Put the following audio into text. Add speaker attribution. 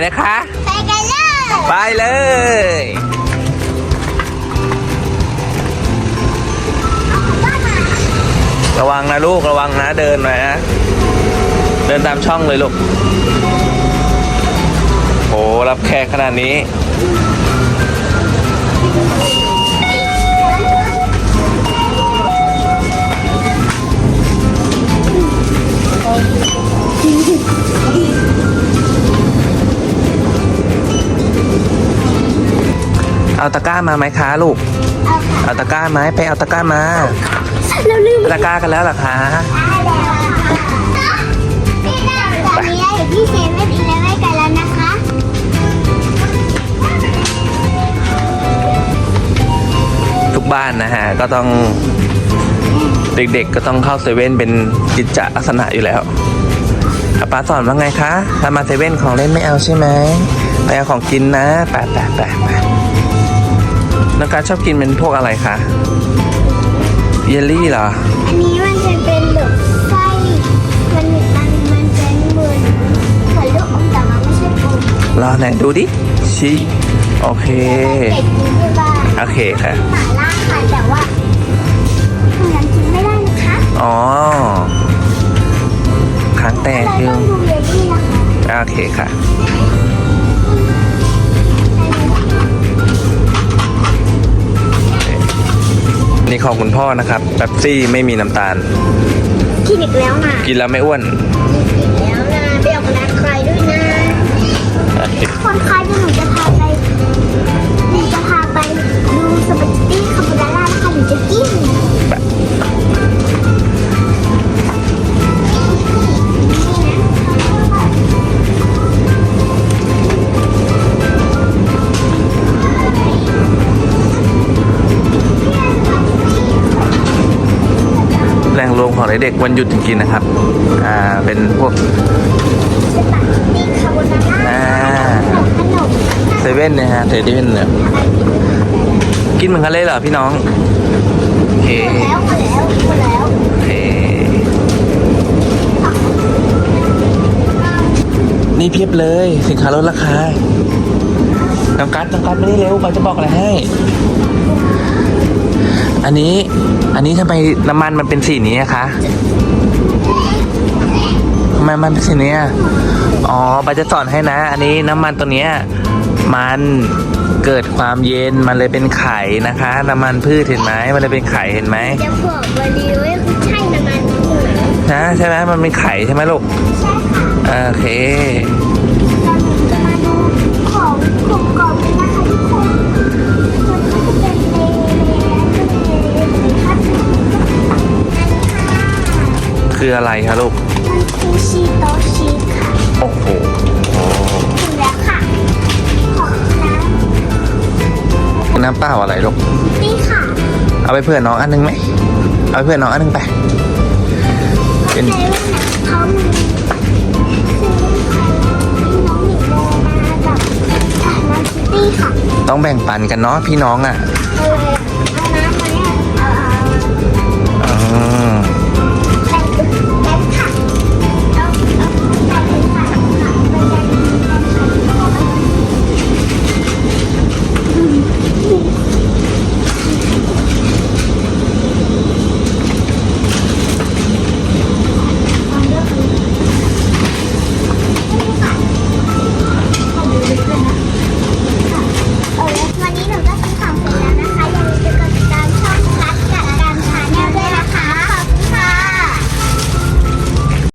Speaker 1: ไปนะคะ
Speaker 2: ไปกันเลย
Speaker 1: ไปเลย ระวังนะลูกระวังนะเดินหน่อยนะเดินตามช่องเลยลูกโหรับแขกขนาดนี้ เอาตะกร้ามาไหมคะลูก
Speaker 2: เอาค่ะ
Speaker 1: เอาตะกร้าไหมไปเอาตะกร้ามา
Speaker 2: เราลืม
Speaker 1: ตะกร้ากันแล้วเหรอคะ
Speaker 2: พี่ดาวตอนนี้เราอยู่ที่เซเว่นอีเลฟเว่นกันแล้วนะคะ
Speaker 1: ทุกบ้านนะฮะ ก็ต้อง เด็กๆก็ต้องเข้าเซเว่นเป็นกิจจลักษณะอยู่แล้วอะป้าสอนว่าไงคะถ้ามาเซเว่นของเล่นไม่เอาใช่ไหมไปเอาของกินนะไปไปไปไป น้องการชอบกินเป็นพวกอะไรคะเยลลี่เหรอ
Speaker 2: อันนี้มันจะเป็นแบบไส้มันมันมันเป็นเหมือนเหมือนลูกอมแต่มันไม่ใช่อม
Speaker 1: รอไหนดูดิชี้โอเค
Speaker 2: เด็กกินที่บ้าน
Speaker 1: โอเคค่ะ
Speaker 2: หมาล่าค่ะแต่ว่าคนนั้นกินไม่ได้นะคะ
Speaker 1: อ๋อค้างแตก
Speaker 2: เรา
Speaker 1: อ
Speaker 2: ต้
Speaker 1: ยู่
Speaker 2: องดูเยลลี่นะคะ
Speaker 1: โอเคค่ะ ของคุณพ่อนะครับแป๊บซี่ไม่มีน้ำตาล
Speaker 2: กินอีกแล้วนะ
Speaker 1: กินแล้วไม่อ้วน ของเด็กๆวันหยุดจริงๆนะครับ อ่า เป็นพวก
Speaker 2: เกตตี้คาโบนาร่า
Speaker 1: อ่าเซเว่นนะฮะเซเว่นเนี่ยกินเหมือนกันเลยเหรอพี่น้องโอเค
Speaker 2: แล้วมดแล้วหมดแล้ว
Speaker 1: โอเคนี่เพียบเลยสินค้าลดราคา น้องกัดน้องกัดไม่ได้เร็วเขาจะบอกอะไรให้ อันนี้ อันนี้ทำไมน้ำมันมันเป็นสีนี้อะคะทำไมมันเป็นสีนี้อะอ๋อปาจะสอนให้นะ อันนี้น้ำมันตัวเนี้ยมันเกิดความเย็นมันเลยเป็นไข่นะคะ น้ำมันพืชเห็นไหมมันเลยเป็นไข่เห็นไหม
Speaker 2: จะบอกวันนี้ว่าคือใช่น้ำมันพืช
Speaker 1: นะใช่ไหมมันเป็นไข่ใช่ไหมลูก
Speaker 2: ใช่ค่ะ
Speaker 1: โอเค
Speaker 2: ค่ะคือ
Speaker 1: อะไรคะลูก
Speaker 2: มันคือชีโตชีสค่ะ
Speaker 1: โอ้โห
Speaker 2: ถึงแล้วค่ะ ของน้
Speaker 1: น้ำเปล่าอะไรลูกำ
Speaker 2: นี่ค่ะ
Speaker 1: เอาไปเพื่อนน้องอันนึงไหม เอาไปเพื่อนน้องอันนึงไป เป็น
Speaker 2: เซเว่นน่ะเขามีซื้อให้น้องหมีโมมากับน้ำคิตตี้ค่ะ
Speaker 1: ต้องแบ่งปันกันเนาะพี่น้องอะ
Speaker 2: เอาเลยเอ